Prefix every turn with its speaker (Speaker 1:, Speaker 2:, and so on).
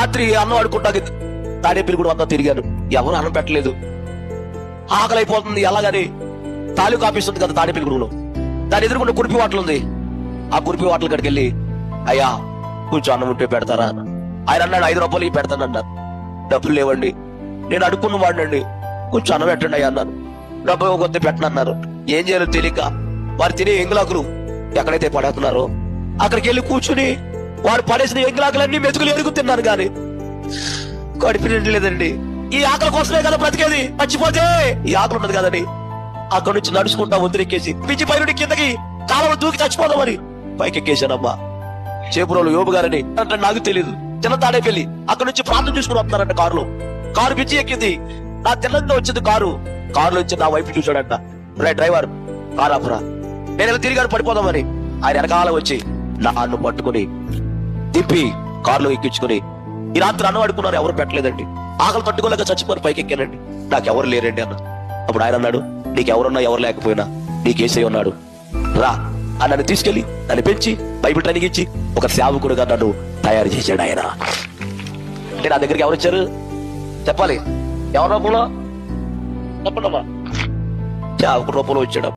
Speaker 1: రాత్రి అన్నం ఆడుకుంటా తాడేపల్లి కూడా అంతా తిరిగాను. ఎవరు అన్నం పెట్టలేదు. ఆకలి అయిపోతుంది ఎలాగని తాలూకు ఆఫీస్ ఉంది కదా తాడేపల్లి గుడులో దాని ఎదురుకుండా కురిపి వాటలు ఉంది. ఆ కురిపి వాటల కాడికి వెళ్ళి అయ్యా కొంచెం అన్నం ఉంటే పెడతారా? అని. ఆయన అన్నాడు ఐదు రూపాయలు ఇవి పెడతానన్నారు డబ్బులు లేవండి. నేను అడుక్కున్న వాడినండి. కొంచెం అన్నం పెట్టండి అయ్యా అన్నాను డబ్బులు కొద్ది పెట్టనన్నారు ఏం చేయాలో తెలియక వారు తినే ఎంగులాకులు ఎక్కడైతే పడేస్తున్నారో అక్కడికి వెళ్ళి కూర్చుని వారు పడేసిన ఎంగులాకులన్నీ మెతుకులు ఎరుగుతున్నాను కానీ కడుపు ఈ ఆకలి కోసమే కదా బ్రతికేది. మర్చిపోతే ఈ ఆకలి ఉన్నది కదండి. అక్కడ నుంచి నడుచుకుంటా వదిలిక్కేసి పిచ్చి పైరుడి కిందకి కాలం దూకి చచ్చిపోదామని పైకి ఎక్కేశానమ్మా చేపురోలు యోబు గారని అంటే నాకు తెలియదు చిన్న తాడే పెళ్ళి అక్కడ నుంచి ప్రాంతం చూసుకుని వస్తున్నారంట కారులో. కారు పిచ్చి ఎక్కింది. నా తెల్లంగా వచ్చింది కారు. కారులో నుంచి నా వైపు చూశాడంట. రే డ్రైవర్ కారు ఆపురా. నేను తిరిగాను పడిపోదామని. ఆయన వెనకాల వచ్చి నన్ను పట్టుకుని తిప్పి కారులో ఎక్కించుకుని ఈ రాత్రి అన్నం అడుకున్నారు ఎవరు పెట్టలేదండి. ఆకలి తట్టుకోలేక చచ్చిపోయి పైకి ఎక్కానండి. నాకు ఎవరు లేరండి అన్న. అప్పుడు ఆయన అన్నాడు నీకెవరున్నా ఎవరు లేకపోయినా నీకేసే ఉన్నాడు. రా అని నన్ను తీసుకెళ్ళి నన్ను పెంచి బైబిల్ ట్రైనింగ్ ఇచ్చి ఒక సేవకుడుగా నన్ను తయారు చేశాడు ఆయన. అంటే నా దగ్గరికి ఎవరు వచ్చారు? చెప్పాలి. ఎవరు రూపంలో? చెప్పండమ్మా. సేవకుడు రూపంలో వచ్చాడు.